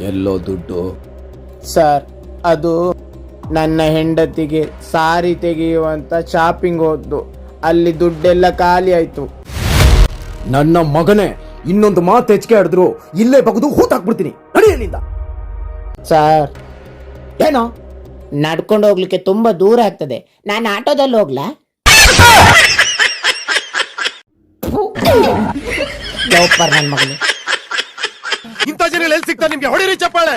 ಎಲ್ಲೋ ದುಡ್ಡು. ಸರ್ ಅದು ನನ್ನ ಹೆಂಡತಿಗೆ ಸಾರಿ ತೆಗೆಯುವಂತ ಶಾಪಿಂಗ್ ಹೋದ್ದು. ಅಲ್ಲಿ ದುಡ್ಡೆಲ್ಲ ಖಾಲಿ ಆಯ್ತು. ನನ್ನ ಮಗನೇ ಇನ್ನೊಂದು ಮಾತು ಹೆಚ್ಚಿಗೆ ಆಡಿದ್ರು ಇಲ್ಲೇ ಬಗ್ದು ಹೂತಾಕ್ಬಿಡ್ತೀನಿ ನಡೆಯಲಿಂದ ಸರ್. ಏನೋ? ನಡ್ಕೊಂಡು ಹೋಗ್ಲಿಕ್ಕೆ ತುಂಬಾ ದೂರ ಆಗ್ತದೆ. ನಾನು ಆಟೋದಲ್ಲಿ ಹೋಗ್ಲಾ? ನನ್ನ ಮಗನು. ಎಲ್ಲಿ ಸಿಗ್ತಾ ನಿಮ್ಗೆ ಹೊಡಿರಿ ಚಪ್ಪಾಳೆ?